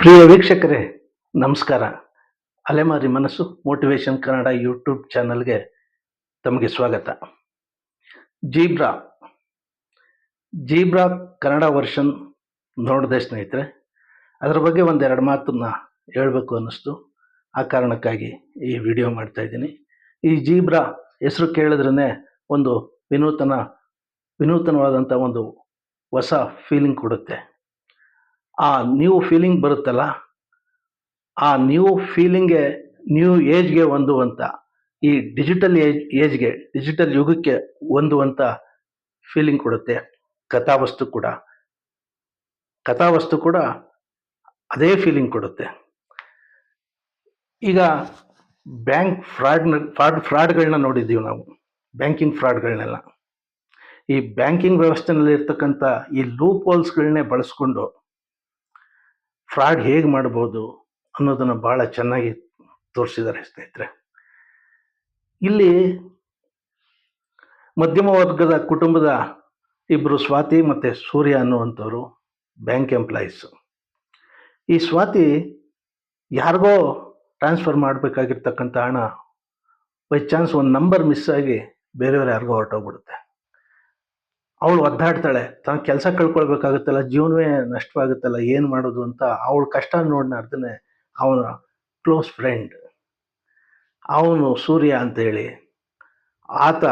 ಪ್ರಿಯ ವೀಕ್ಷಕರೇ, ನಮಸ್ಕಾರ. ಅಲೆಮಾರಿ ಮನಸ್ಸು ಮೋಟಿವೇಶನ್ ಕನ್ನಡ ಯೂಟ್ಯೂಬ್ ಚಾನಲ್ಗೆ ತಮಗೆ ಸ್ವಾಗತ. ಜೀಬ್ರಾ ಜೀಬ್ರಾ ಕನ್ನಡ ವರ್ಷನ್ ನೋಡಿದೆ ಸ್ನೇಹಿತರೆ, ಅದರ ಬಗ್ಗೆ ಒಂದೆರಡು ಮಾತನ್ನ ಹೇಳಬೇಕು ಅನ್ನಿಸ್ತು. ಆ ಕಾರಣಕ್ಕಾಗಿ ಈ ವಿಡಿಯೋ ಮಾಡ್ತಾ ಇದ್ದೀನಿ. ಈ ಜೀಬ್ರಾ ಹೆಸರು ಕೇಳಿದ್ರೇ ಒಂದು ವಿನೂತನ, ವಿನೂತನವಾದಂಥ ಒಂದು ಹೊಸ ಫೀಲಿಂಗ್ ಕೊಡುತ್ತೆ. ಆ ನ್ಯೂ ಫೀಲಿಂಗ್ ಬರುತ್ತಲ್ಲ? ಆ ನ್ಯೂ ಫೀಲಿಂಗ್ಗೆ ನ್ಯೂ ಏಜ್ಗೆ ಹೊಂದುವಂಥ ಈ ಡಿಜಿಟಲ್ ಏಜ್ ಏಜ್ಗೆ ಡಿಜಿಟಲ್ ಯುಗಕ್ಕೆ ಹೊಂದುವಂಥ ಫೀಲಿಂಗ್ ಕೊಡುತ್ತೆ. ಕಥಾವಸ್ತು ಕೂಡ. ಕಥಾವಸ್ತು ಕೂಡ ಅದೇ ಫೀಲಿಂಗ್ ಕೊಡುತ್ತೆ. ಈಗ ಬ್ಯಾಂಕ್ ಫ್ರಾಡ್ನ ಫ್ರಾಡ್ ಫ್ರಾಡ್ಗಳನ್ನ ನೋಡಿದ್ದೀವಿ ನಾವು. ಬ್ಯಾಂಕಿಂಗ್ ಫ್ರಾಡ್ಗಳನ್ನೆಲ್ಲ ಈ ಬ್ಯಾಂಕಿಂಗ್ ವ್ಯವಸ್ಥೆನಲ್ಲಿ ಇರ್ತಕ್ಕಂಥ ಈ ಲೂಪ್ ಹೋಲ್ಸ್ಗಳನ್ನೇ ಬಳಸ್ಕೊಂಡು ಫ್ರಾಡ್ ಹೇಗೆ ಮಾಡ್ಬೋದು ಅನ್ನೋದನ್ನು ಭಾಳ ಚೆನ್ನಾಗಿ ತೋರಿಸಿದ್ದಾರೆ ಸ್ನೇಹಿತರೆ. ಇಲ್ಲಿ ಮಧ್ಯಮ ವರ್ಗದ ಕುಟುಂಬದ ಇಬ್ಬರು ಸ್ವಾತಿ ಮತ್ತು ಸೂರ್ಯ ಅನ್ನುವಂಥವ್ರು ಬ್ಯಾಂಕ್ ಎಂಪ್ಲಾಯೀಸ್. ಈ ಸ್ವಾತಿ ಯಾರಿಗೋ ಟ್ರಾನ್ಸ್ಫರ್ ಮಾಡಬೇಕಾಗಿರ್ತಕ್ಕಂಥ ಹಣ ಬೈ ಚಾನ್ಸ್ ಒಂದು ನಂಬರ್ ಮಿಸ್ ಆಗಿ ಬೇರೆಯವ್ರು ಯಾರಿಗೋ ಹೊರಟೋಗ್ಬಿಡುತ್ತೆ. ಅವಳು ಒದ್ದಾಡ್ತಾಳೆ. ತನ್ನ ಕೆಲಸ ಕಳ್ಕೊಳ್ಬೇಕಾಗುತ್ತಲ್ಲ, ಜೀವನವೇ ನಷ್ಟವಾಗುತ್ತಲ್ಲ, ಏನು ಮಾಡೋದು ಅಂತ ಅವಳ ಕಷ್ಟ ನೋಡಿ ಅರ್ಧನೆ ಅವನ ಕ್ಲೋಸ್ ಫ್ರೆಂಡ್ ಅವನು ಸೂರ್ಯ ಅಂತೇಳಿ ಆತ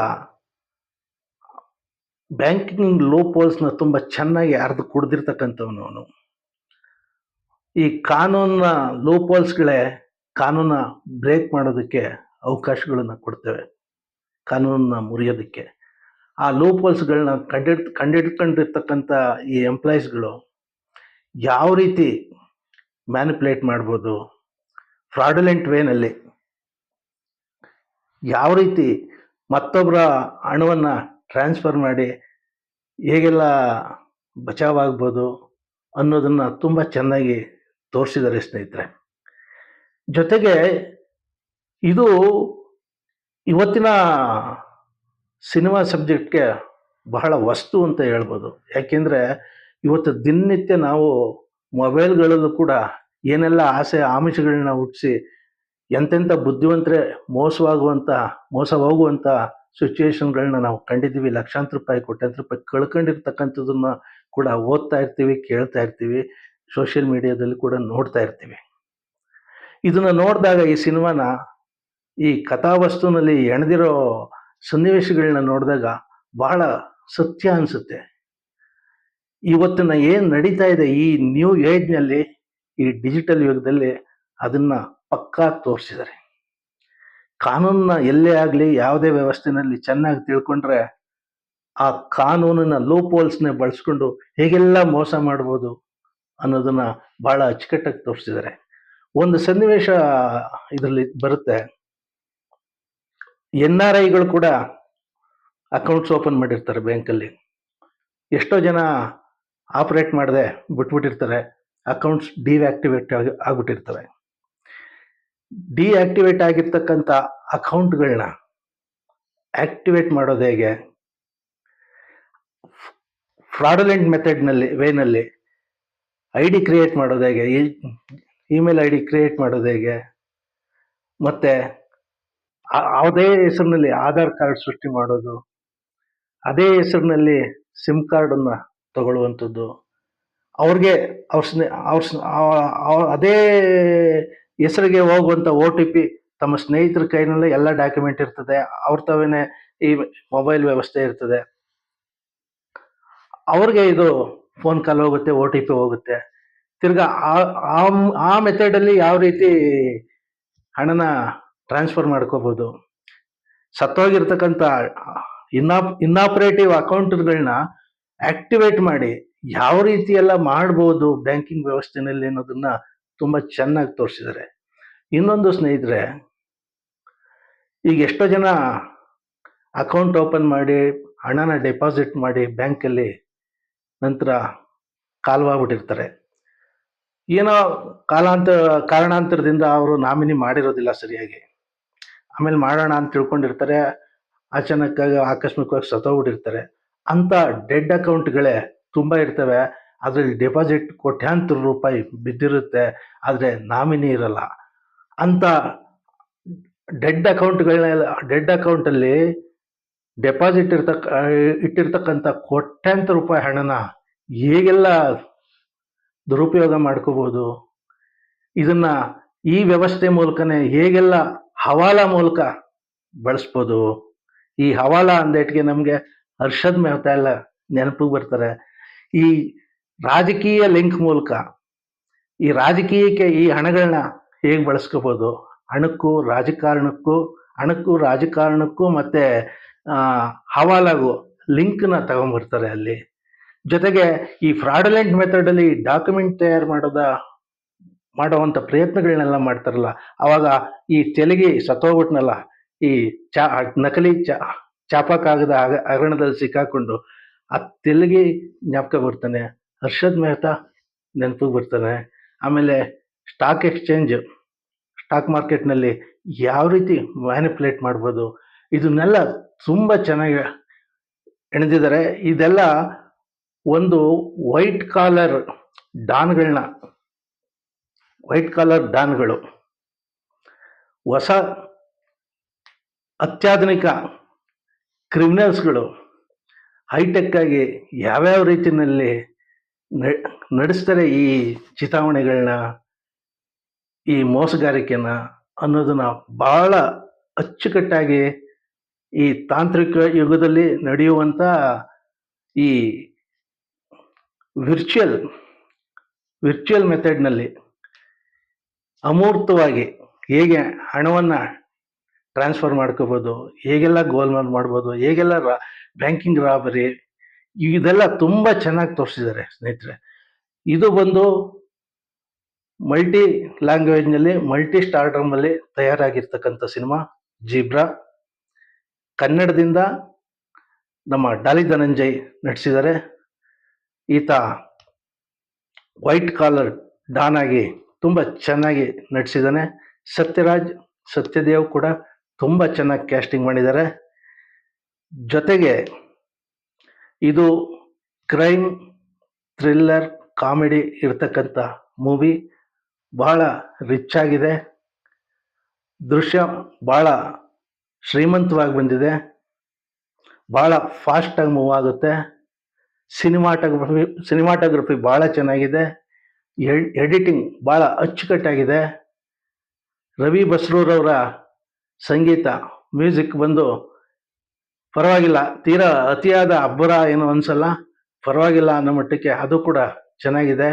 ಬ್ಯಾಂಕಿಂಗ್ ಲೋಪೋಲ್ಸ್ನ ತುಂಬ ಚೆನ್ನಾಗಿ ಅರ್ಧ ಕುಡ್ದಿರ್ತಕ್ಕಂಥವನು ಅವನು. ಈ ಕಾನೂನಿನ ಲೋಪೋಲ್ಸ್ಗಳೇ ಕಾನೂನ ಬ್ರೇಕ್ ಮಾಡೋದಕ್ಕೆ ಅವಕಾಶಗಳನ್ನು ಕೊಡ್ತೇವೆ. ಕಾನೂನನ್ನ ಮುರಿಯೋದಕ್ಕೆ. ಆ ಲೂಪೋಲ್ಸ್ಗಳನ್ನ ಕಂಡಿಡ್ ಕಂಡಿಡ್ಕೊಂಡಿರ್ತಕ್ಕಂಥ ಈ ಎಂಪ್ಲಾಯೀಸ್ಗಳು ಯಾವ ರೀತಿ ಮ್ಯಾನಿಪ್ಯುಲೇಟ್ ಮಾಡ್ಬೋದು? ಫ್ರಾಡುಲೆಂಟ್ ವೇನಲ್ಲಿ ಯಾವ ರೀತಿ ಮತ್ತೊಬ್ಬರ ಹಣವನ್ನು ಟ್ರಾನ್ಸ್ಫರ್ ಮಾಡಿ ಹೇಗೆಲ್ಲ ಬಚಾವಾಗ್ಬೋದು ಅನ್ನೋದನ್ನು ತುಂಬ ಚೆನ್ನಾಗಿ ತೋರಿಸಿದ್ದಾರೆ ಸ್ನೇಹಿತರೆ. ಜೊತೆಗೆ ಇದು ಇವತ್ತಿನ ಸಿನಿಮಾ ಸಬ್ಜೆಕ್ಟ್ಗೆ ಬಹಳ ವಸ್ತು ಅಂತ ಹೇಳ್ಬೋದು. ಯಾಕೆಂದರೆ ಇವತ್ತು ದಿನನಿತ್ಯ ನಾವು ಮೊಬೈಲ್ಗಳಲ್ಲೂ ಕೂಡ ಏನೆಲ್ಲ ಆಸೆ ಆಮಿಷಗಳನ್ನ ಹುಟ್ಟಿಸಿ ಎಂತೆಂಥ ಬುದ್ಧಿವಂತರೆ ಮೋಸವಾಗುವಂಥ ಮೋಸ ಹೋಗುವಂಥ ಸಿಚುವೇಶನ್ಗಳನ್ನ ನಾವು ಕಂಡಿದ್ದೀವಿ. ಲಕ್ಷಾಂತರ ರೂಪಾಯಿ, ಕೋಟ್ಯಾಂತರ ರೂಪಾಯಿ ಕಳ್ಕೊಂಡಿರ್ತಕ್ಕಂಥದ್ದನ್ನ ಕೂಡ ಓದ್ತಾ ಇರ್ತೀವಿ, ಕೇಳ್ತಾ ಇರ್ತೀವಿ. ಸೋಷಿಯಲ್ ಮೀಡಿಯಾದಲ್ಲಿ ಕೂಡ ನೋಡ್ತಾ ಇರ್ತೀವಿ. ಇದನ್ನ ನೋಡಿದಾಗ ಈ ಸಿನಿಮಾನ ಈ ಕಥಾವಸ್ತುನಲ್ಲಿ ಎಣೆದಿರೋ ಸನ್ನಿವೇಶಗಳನ್ನ ನೋಡಿದಾಗ ಬಹಳ ಸತ್ಯ ಅನಿಸುತ್ತೆ. ಇವತ್ತಿನ ಏನು ನಡೀತಾ ಇದೆ ಈ ನ್ಯೂ ಏಜ್ನಲ್ಲಿ ಈ ಡಿಜಿಟಲ್ ಯುಗದಲ್ಲಿ ಅದನ್ನ ಪಕ್ಕಾ ತೋರಿಸಿದ್ದಾರೆ. ಕಾನೂನನ್ನ ಎಲ್ಲೇ ಆಗಲಿ ಯಾವುದೇ ವ್ಯವಸ್ಥೆನಲ್ಲಿ ಚೆನ್ನಾಗಿ ತಿಳ್ಕೊಂಡ್ರೆ ಆ ಕಾನೂನಿನ ಲೂಪೋಲ್ಸ್ನ ಬಳಸ್ಕೊಂಡು ಹೇಗೆಲ್ಲ ಮೋಸ ಮಾಡ್ಬೋದು ಅನ್ನೋದನ್ನ ಬಹಳ ಅಚ್ಚುಕಟ್ಟಾಗಿ ತೋರಿಸಿದ್ದಾರೆ. ಒಂದು ಸನ್ನಿವೇಶ ಇದರಲ್ಲಿ ಬರುತ್ತೆ. ಎನ್ ಆರ್ ಐಗಳು ಕೂಡ ಅಕೌಂಟ್ಸ್ ಓಪನ್ ಮಾಡಿರ್ತಾರೆ ಬ್ಯಾಂಕಲ್ಲಿ. ಎಷ್ಟೋ ಜನ ಆಪರೇಟ್ ಮಾಡದೆ ಬಿಟ್ಬಿಟ್ಟಿರ್ತಾರೆ ಅಕೌಂಟ್ಸ್ ಡಿಆಕ್ಟಿವೇಟ್ ಆಗಿ ಆಗ್ಬಿಟ್ಟಿರ್ತವೆ. ಡಿಆಕ್ಟಿವೇಟ್ ಆಗಿರ್ತಕ್ಕಂಥ ಅಕೌಂಟ್ಗಳನ್ನ ಆಕ್ಟಿವೇಟ್ ಮಾಡೋದು ಹೇಗೆ? ಫ್ರಾಡುಲೆಂಟ್ ಮೆಥಡ್ನಲ್ಲಿ ವೇನಲ್ಲಿ ಐ ಡಿ ಕ್ರಿಯೇಟ್ ಮಾಡೋದು ಹೇಗೆ? ಇಮೇಲ್ ಐ ಡಿ ಕ್ರಿಯೇಟ್ ಮಾಡೋದು ಹೇಗೆ? ಮತ್ತೆ ಅದೇ ಹೆಸರಿನಲ್ಲಿ ಆಧಾರ್ ಕಾರ್ಡ್ ಸೃಷ್ಟಿ ಮಾಡೋದು, ಅದೇ ಹೆಸರಿನಲ್ಲಿ ಸಿಮ್ ಕಾರ್ಡನ್ನು ತಗೊಳ್ಳುವಂಥದ್ದು, ಅವ್ರಿಗೆ ಅವ್ರ ಸ್ನೇ, ಅವ್ರ ಅದೇ ಹೆಸರಿಗೆ ಹೋಗುವಂಥ ಓ ಟಿ ಪಿ ತಮ್ಮ ಸ್ನೇಹಿತರ ಕೈನಲ್ಲೇ ಎಲ್ಲ ಡಾಕ್ಯುಮೆಂಟ್ ಇರ್ತದೆ, ಅವ್ರ ತಾವೇನೆ ಈ ಮೊಬೈಲ್ ವ್ಯವಸ್ಥೆ ಇರ್ತದೆ. ಅವ್ರಿಗೆ ಇದು ಫೋನ್ ಕಾಲ್ ಹೋಗುತ್ತೆ, ಓ ಟಿ ಪಿ ಹೋಗುತ್ತೆ. ತಿರ್ಗಾ ಆ ಮೆಥಡಲ್ಲಿ ಯಾವ ರೀತಿ ಹಣನ ಟ್ರಾನ್ಸ್ಫರ್ ಮಾಡ್ಕೋಬೋದು. ಸತ್ತೋಗಿರ್ತಕ್ಕಂಥ ಇನ್ನ ಇನ್ನಾಪರೇಟಿವ್ ಅಕೌಂಟ್ಗಳನ್ನ ಆಕ್ಟಿವೇಟ್ ಮಾಡಿ ಯಾವ ರೀತಿ ಎಲ್ಲ ಮಾಡ್ಬೋದು ಬ್ಯಾಂಕಿಂಗ್ ವ್ಯವಸ್ಥೆನಲ್ಲಿ ಅನ್ನೋದನ್ನ ತುಂಬಾ ಚೆನ್ನಾಗಿ ತೋರಿಸಿದ್ದಾರೆ ಇನ್ನೊಂದು ಸ್ನೇಹಿತರೆ, ಈಗ ಎಷ್ಟೋ ಜನ ಅಕೌಂಟ್ ಓಪನ್ ಮಾಡಿ, ಹಣನ ಡೆಪಾಸಿಟ್ ಮಾಡಿ ಬ್ಯಾಂಕಲ್ಲಿ ನಂತರ ಕಾಲ್ವಾಗ್ಬಿಟ್ಟಿರ್ತಾರೆ. ಏನೋ ಕಾಲಾಂತ ಕಾರಣಾಂತರದಿಂದ ಅವರು ನಾಮಿನಿ ಮಾಡಿರೋದಿಲ್ಲ ಸರಿಯಾಗಿ. ಆಮೇಲೆ ಮಾಡೋಣ ಅಂತ ತಿಳ್ಕೊಂಡಿರ್ತಾರೆ. ಅಚಾನಕ್ಕಾಗಿ ಆಕಸ್ಮಿಕವಾಗಿ ಸತೋಗ್ಬಿಟ್ಟಿರ್ತಾರೆ ಅಂತ ಡೆಡ್ ಅಕೌಂಟ್ಗಳೇ ತುಂಬ ಇರ್ತವೆ. ಅದರಲ್ಲಿ ಡೆಪಾಸಿಟ್ ಕೋಟ್ಯಾಂತರ ರೂಪಾಯಿ ಬಿದ್ದಿರುತ್ತೆ. ಆದರೆ ನಾಮಿನಿ ಇರಲ್ಲ. ಅಂತ ಡೆಡ್ ಅಕೌಂಟ್ಗಳನ್ನೆಲ್ಲ ಡೆಡ್ ಅಕೌಂಟಲ್ಲಿ ಡೆಪಾಸಿಟ್ ಇರ್ತಕ್ಕ, ಇಟ್ಟಿರ್ತಕ್ಕಂಥ ಕೋಟ್ಯಾಂತರ ರೂಪಾಯಿ ಹಣನ ಹೇಗೆಲ್ಲ ದುರುಪಯೋಗ ಮಾಡ್ಕೋಬೋದು? ಇದನ್ನ ಈ ವ್ಯವಸ್ಥೆ ಮೂಲಕನೇ ಹೇಗೆಲ್ಲ ಹವಾಲ ಮೂಲಕ ಬಳಸ್ಬೋದು? ಈ ಹವಾಲ ಅಂದೇಟ್ಗೆ ನಮಗೆ ಹರ್ಷದ್ ಮೆಹ್ತಾ ಎಲ್ಲ ನೆನಪಿಗೆ ಬರ್ತಾರೆ. ಈ ರಾಜಕೀಯ ಲಿಂಕ್ ಮೂಲಕ, ಈ ರಾಜಕೀಯಕ್ಕೆ ಈ ಹಣಗಳನ್ನ ಹೇಗೆ ಬಳಸ್ಕೋಬೋದು? ಹಣಕ್ಕೂ ರಾಜಕಾರಣಕ್ಕೂ ಹಣಕ್ಕೂ ರಾಜಕಾರಣಕ್ಕೂ ಮತ್ತೆ ಹವಾಲಾಗೂ ಲಿಂಕ್ನ ತಗೊಂಡ್ಬರ್ತಾರೆ ಅಲ್ಲಿ. ಜೊತೆಗೆ ಈ ಫ್ರಾಡಲೆಂಟ್ ಮೆಥಡಲ್ಲಿ ಡಾಕ್ಯುಮೆಂಟ್ ತಯಾರು ಮಾಡೋದ ಮಾಡುವಂಥ ಪ್ರಯತ್ನಗಳನ್ನೆಲ್ಲ ಮಾಡ್ತಾರಲ್ಲ, ಅವಾಗ ಈ ತೆಲಿಗೆ ಸತ್ತೋಗ್ಬಿಟ್ನಲ್ಲ, ಈ ಚಾ, ನಕಲಿ ಚಾಪ ಕಾಗದ ಹಗ- ಹಗರಣದಲ್ಲಿ ಸಿಕ್ಕಾಕೊಂಡು ಆ ತೆಲಿಗೆ ಜ್ಞಾಪಕ ಬರ್ತಾನೆ. ಹರ್ಷದ್ ಮೆಹ್ತಾ ನೆನಪಿಗೆ ಬರ್ತಾನೆ. ಆಮೇಲೆ ಸ್ಟಾಕ್ ಎಕ್ಸ್ಚೇಂಜ್ ಸ್ಟಾಕ್ ಮಾರ್ಕೆಟ್ನಲ್ಲಿ ಯಾವ ರೀತಿ ಮ್ಯಾನಿಪ್ಯುಲೇಟ್ ಮಾಡ್ಬೋದು, ಇದನ್ನೆಲ್ಲ ತುಂಬ ಚೆನ್ನಾಗಿ ಎಣೆದಿದ್ದಾರೆ. ಇದೆಲ್ಲ ಒಂದು ವೈಟ್ ಕಾಲರ್ ಡಾನ್ಗಳನ್ನ ವೈಟ್ ಕಾಲರ್ ಡಾನ್ಗಳು ಹೊಸ ಅತ್ಯಾಧುನಿಕ ಕ್ರಿಮಿನಲ್ಸ್ಗಳು ಹೈಟೆಕ್ಕಾಗಿ ಯಾವ್ಯಾವ ರೀತಿಯಲ್ಲಿ ನಡೆಸ್ತಾರೆ ಈ ಚಿತಾವಣೆಗಳನ್ನ, ಈ ಮೋಸಗಾರಿಕೆನ ಅನ್ನೋದನ್ನ ಬಹಳ ಅಚ್ಚುಕಟ್ಟಾಗಿ ಈ ತಾಂತ್ರಿಕ ಯುಗದಲ್ಲಿ ನಡೆಯುವಂಥ ಈ ವಿರ್ಚುವಲ್ ವಿರ್ಚುವಲ್ ಮೆಥಡ್ನಲ್ಲಿ ಅಮೂರ್ತವಾಗಿ ಹೇಗೆ ಹಣವನ್ನು ಟ್ರಾನ್ಸ್ಫರ್ ಮಾಡ್ಕೋಬೋದು, ಹೇಗೆಲ್ಲ ಗೋಲ್ಮಾಲ್ ಮಾಡ್ಬೋದು, ಹೇಗೆಲ್ಲ ರಾ ಬ್ಯಾಂಕಿಂಗ್ ರಾಬರಿ ಇದೆಲ್ಲ ತುಂಬ ಚೆನ್ನಾಗಿ ತೋರಿಸಿದ್ದಾರೆ ಸ್ನೇಹಿತರೆ. ಇದು ಬಂದು ಮಲ್ಟಿ ಲ್ಯಾಂಗ್ವೇಜ್ನಲ್ಲಿ ಮಲ್ಟಿ ಸ್ಟಾರ್ಡರ್ಮಲ್ಲಿ ತಯಾರಾಗಿರ್ತಕ್ಕಂಥ ಸಿನಿಮಾ ಜೀಬ್ರಾ ಕನ್ನಡದಿಂದ ನಮ್ಮ ಡಾಲಿ ಧನಂಜಯ್ ನಟಿಸಿದ್ದಾರೆ. ಈತ ವೈಟ್ ಕಾಲರ್ ಡಾನ್ ಆಗಿ ತುಂಬ ಚೆನ್ನಾಗಿ ನಟಿಸಿದ್ದಾನೆ ಸತ್ಯರಾಜ್, ಸತ್ಯದೇವ್ ಕೂಡ ತುಂಬ ಚೆನ್ನಾಗಿ ಕ್ಯಾಸ್ಟಿಂಗ್ ಮಾಡಿದ್ದಾರೆ. ಜೊತೆಗೆ ಇದು ಕ್ರೈಮ್ ಥ್ರಿಲ್ಲರ್ ಕಾಮಿಡಿ ಇರ್ತಕ್ಕಂಥ ಮೂವಿ ಬಹಳ ರಿಚ್ ಆಗಿದೆ. ದೃಶ್ಯ ಭಾಳ ಶ್ರೀಮಂತವಾಗಿ ಬಂದಿದೆ. ಭಾಳ ಫಾಸ್ಟಾಗಿ ಮೂವ್ ಆಗುತ್ತೆ. ಸಿನಿಮಾಟೋಗ್ರಫಿ ಸಿನಿಮಾಟೋಗ್ರಫಿ ಭಾಳ ಚೆನ್ನಾಗಿದೆ. ಎಡಿಟಿಂಗ್ ಭಾಳ ಅಚ್ಚುಕಟ್ಟಾಗಿದೆ. ರವಿ ಬಸ್ರೂರವರ ಸಂಗೀತ ಮ್ಯೂಸಿಕ್ ಬಂದು ಪರವಾಗಿಲ್ಲ. ತೀರಾ ಅತಿಯಾದ ಅಬ್ಬರ ಏನು ಅನ್ಸಲ್ಲ. ಪರವಾಗಿಲ್ಲ ಅನ್ನೋ ಮಟ್ಟಕ್ಕೆ ಅದು ಕೂಡ ಚೆನ್ನಾಗಿದೆ.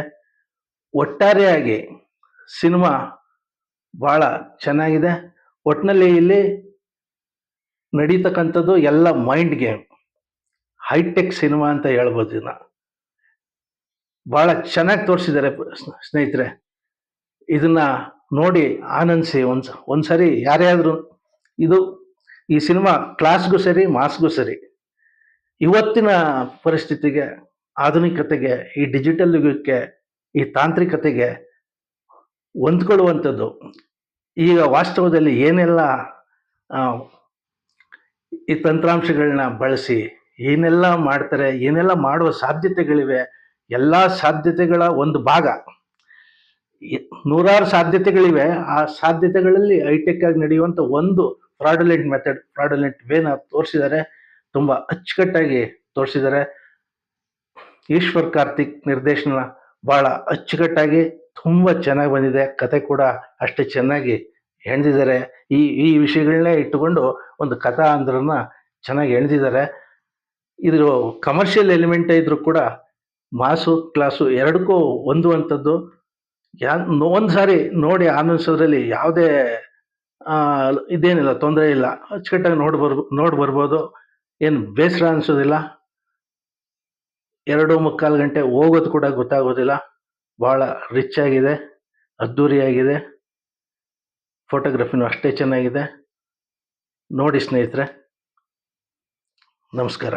ಒಟ್ಟಾರೆಯಾಗಿ ಸಿನಿಮಾ ಭಾಳ ಚೆನ್ನಾಗಿದೆ. ಒಟ್ಟಿನಲ್ಲಿ ಇಲ್ಲಿ ನಡೀತಕ್ಕಂಥದ್ದು ಎಲ್ಲ ಮೈಂಡ್ ಗೇಮ್ ಹೈಟೆಕ್ ಸಿನಿಮಾ ಅಂತ ಹೇಳ್ಬೋದು ಇದನ್ನ. ಭಾಳ ಚೆನ್ನಾಗಿ ತೋರಿಸಿದ್ದಾರೆ ಸ್ನೇಹಿತರೆ. ಇದನ್ನ ನೋಡಿ ಆನಂದಿಸಿ ಒಂದ್ಸ, ಒಂದ್ಸರಿ ಯಾರೇ ಆದರೂ ಇದು ಈ ಸಿನಿಮಾ ಕ್ಲಾಸ್ಗೂ ಸರಿ, ಮಾಸ್ಗೂ ಸರಿ, ಇವತ್ತಿನ ಪರಿಸ್ಥಿತಿಗೆ, ಆಧುನಿಕತೆಗೆ, ಈ ಡಿಜಿಟಲ್ ಯುಗಕ್ಕೆ, ಈ ತಾಂತ್ರಿಕತೆಗೆ ಹೊಂದ್ಕೊಳ್ಳುವಂಥದ್ದು. ಈಗ ವಾಸ್ತವದಲ್ಲಿ ಏನೆಲ್ಲ ಈ ತಂತ್ರಾಂಶಗಳನ್ನ ಬಳಸಿ, ಏನೆಲ್ಲ ಮಾಡ್ತಾರೆ, ಏನೆಲ್ಲ ಮಾಡುವ ಸಾಧ್ಯತೆಗಳಿವೆ ಎಲ್ಲ ಸಾಧ್ಯತೆಗಳ ಒಂದು ಭಾಗ. ನೂರಾರು ಸಾಧ್ಯತೆಗಳಿವೆ. ಆ ಸಾಧ್ಯತೆಗಳಲ್ಲಿ ಹೈಟೆಕ್ ಆಗಿ ನಡೆಯುವಂಥ ಒಂದು ಫ್ರಾಡುಲೆಂಟ್ ಮೆಥಡ್ ಫ್ರಾಡುಲೆಂಟ್ ವೇನ ತೋರಿಸಿದ್ದಾರೆ. ತುಂಬ ಅಚ್ಚುಕಟ್ಟಾಗಿ ತೋರಿಸಿದ್ದಾರೆ. ಈಶ್ವರ್ ಕಾರ್ತಿಕ್ ನಿರ್ದೇಶನ ಬಹಳ ಅಚ್ಚುಕಟ್ಟಾಗಿ ತುಂಬ ಚೆನ್ನಾಗಿ ಬಂದಿದೆ. ಕತೆ ಕೂಡ ಅಷ್ಟೇ ಚೆನ್ನಾಗಿ ಹೆಣೆದಿದ್ದಾರೆ ಈ ಈ ವಿಷಯಗಳನ್ನೇ ಇಟ್ಟುಕೊಂಡು ಒಂದು ಕಥಾ ಅಂದ್ರನ್ನ ಚೆನ್ನಾಗಿ ಎಣ್ದಿದ್ದಾರೆ. ಇದ್ರ ಕಮರ್ಷಿಯಲ್ ಎಲಿಮೆಂಟ್ ಇದ್ರೂ ಕೂಡ ಮಾಸು ಕ್ಲಾಸು ಎರಡಕ್ಕೂ ಹೊಂದುವಂಥದ್ದು. ಯಾ ಒಂದು ಸಾರಿ ನೋಡಿ ಆನಂದಿಸೋದ್ರಲ್ಲಿ ಯಾವುದೇ ಇದೇನಿಲ್ಲ, ತೊಂದರೆ ಇಲ್ಲ. ಅಚ್ಚುಕಟ್ಟಾಗಿ ನೋಡಿ ಬರ್ಬೋ, ನೋಡಿ ಬರ್ಬೋದು. ಏನು ಬೇಸರ ಅನಿಸೋದಿಲ್ಲ. ಎರಡು ಮುಕ್ಕಾಲು ಗಂಟೆ ಹೋಗೋದು ಕೂಡ ಗೊತ್ತಾಗೋದಿಲ್ಲ. ಭಾಳ ರಿಚ್ ಆಗಿದೆ ಅದ್ಧೂರಿಯಾಗಿದೆ ಫೋಟೋಗ್ರಫಿನೂ ಅಷ್ಟೇ ಚೆನ್ನಾಗಿದೆ. ನೋಡಿ ಸ್ನೇಹಿತರೆ, ನಮಸ್ಕಾರ.